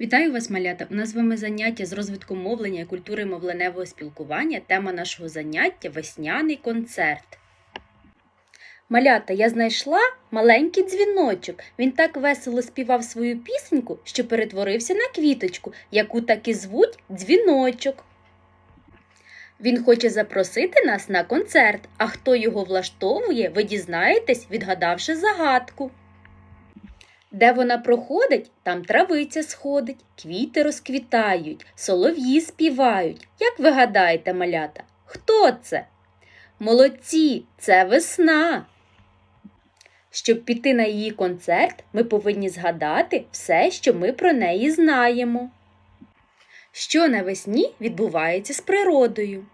Вітаю вас, малята! У нас з вами заняття з розвитку мовлення і культури мовленевого спілкування. Тема нашого заняття весняний концерт. Малята, я знайшла маленький дзвіночок. Він так весело співав свою пісеньку, що перетворився на квіточку, яку так і звуть дзвіночок. Він хоче запросити нас на концерт, а хто його влаштовує, ви дізнаєтесь, відгадавши загадку. Де вона проходить, там травиця сходить, квіти розквітають, солов'ї співають. Як ви гадаєте, малята? Хто це? Молодці, це весна. Щоб піти на її концерт, ми повинні згадати все, що ми про неї знаємо. Що навесні відбувається з природою?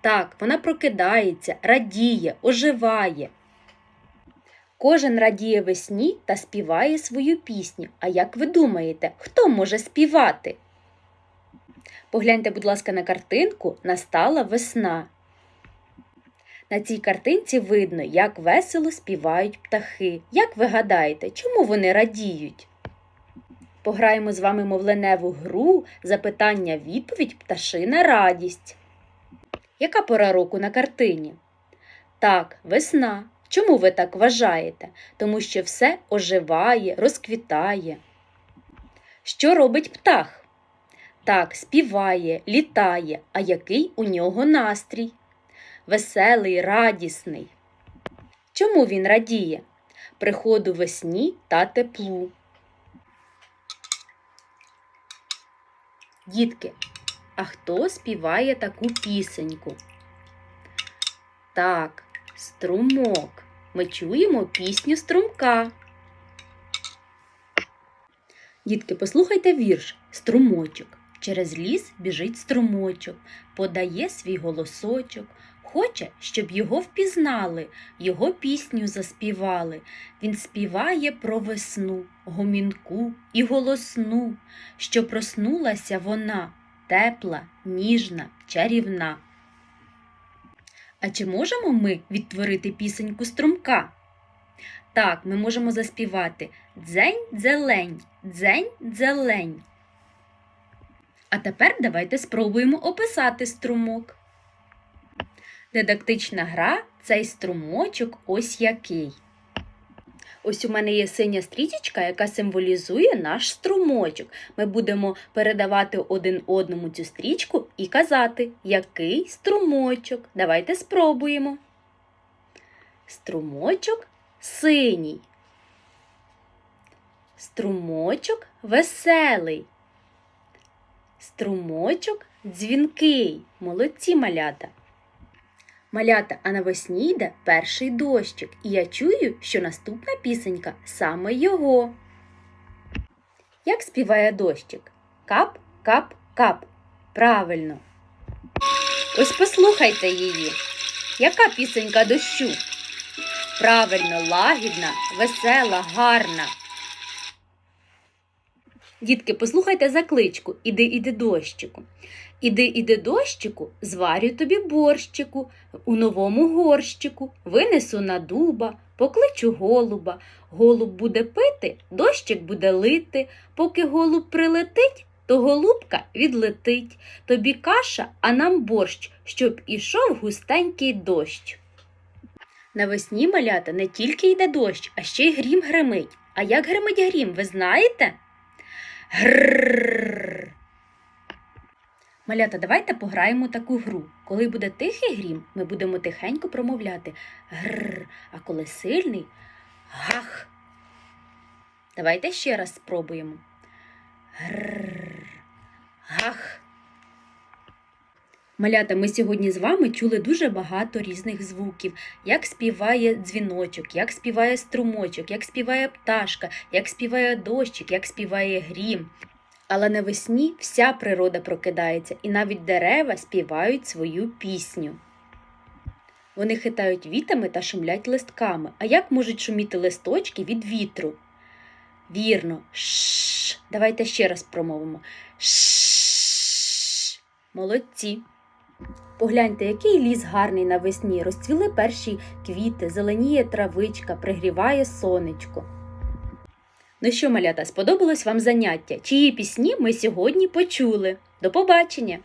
Так, вона прокидається, радіє, оживає. Кожен радіє весні та співає свою пісню. А як ви думаєте, хто може співати? Погляньте, будь ласка, на картинку Настала весна. На цій картинці видно, як весело співають птахи. Як ви гадаєте, чому вони радіють? Пограємо з вами мовленеву гру запитання відповідь пташина радість. Яка пора року на картині? Так, весна. Чому ви так вважаєте? Тому що все оживає, розквітає. Що робить птах? Так, співає, літає, а який у нього настрій? Веселий, радісний. Чому він радіє? Приходу весні та теплу. Дітки, а хто співає таку пісеньку? Так, струмок. Ми чуємо пісню струмка. Дітки, послухайте вірш Струмочок. Через ліс біжить струмочок, подає свій голосочок. Хоче, щоб його впізнали, його пісню заспівали. Він співає про весну, гомінку і голосну, що проснулася вона, тепла, ніжна, чарівна. А чи можемо ми відтворити пісеньку струмка? Так, ми можемо заспівати дзень дзелень, дзень дзелень. А тепер давайте спробуємо описати струмок. Дидактична гра цей струмочок ось який. Ось у мене є синя стрічечка, яка символізує наш струмочок. Ми будемо передавати один одному цю стрічку і казати, який струмочок. Давайте спробуємо. Струмочок синій. Струмочок веселий. Струмочок дзвінкий. Молодці малята. Малята, а навесні йде перший дощик, і я чую, що наступна пісенька саме його. Як співає дощик? Кап, кап, кап. Правильно. Ось послухайте її. Яка пісенька дощу? Правильно, лагідна, весела, гарна. Дітки, послухайте закличку Іди, іди дощику. Іди, іди дощику, зварю тобі борщику, у новому горщику, винесу на дуба, покличу голуба. Голуб буде пити, дощик буде лити. Поки голуб прилетить, то голубка відлетить. Тобі каша, а нам борщ, щоб ішов густенький дощ. Навесні малята не тільки йде дощ, а ще й грім гримить. А як гримить грім, ви знаєте? Грррррр. Малята, давайте пограємо таку гру. Коли буде тихий грім, ми будемо тихенько промовляти грррр, а коли сильний гах. Давайте ще раз спробуємо. Грррр, гах. Малята, ми сьогодні з вами чули дуже багато різних звуків, як співає дзвіночок, як співає струмочок, як співає пташка, як співає дощик, як співає грім. Але навесні вся природа прокидається, і навіть дерева співають свою пісню. Вони хитають вітами та шумлять листками. А як можуть шуміти листочки від вітру? Вірно, шш. Давайте ще раз промовимо. Шш. Молодці. Погляньте, який ліс гарний навесні. Розцвіли перші квіти, зеленіє травичка, пригріває сонечко. Ну що, малята, сподобалось вам заняття? Чиї пісні ми сьогодні почули? До побачення!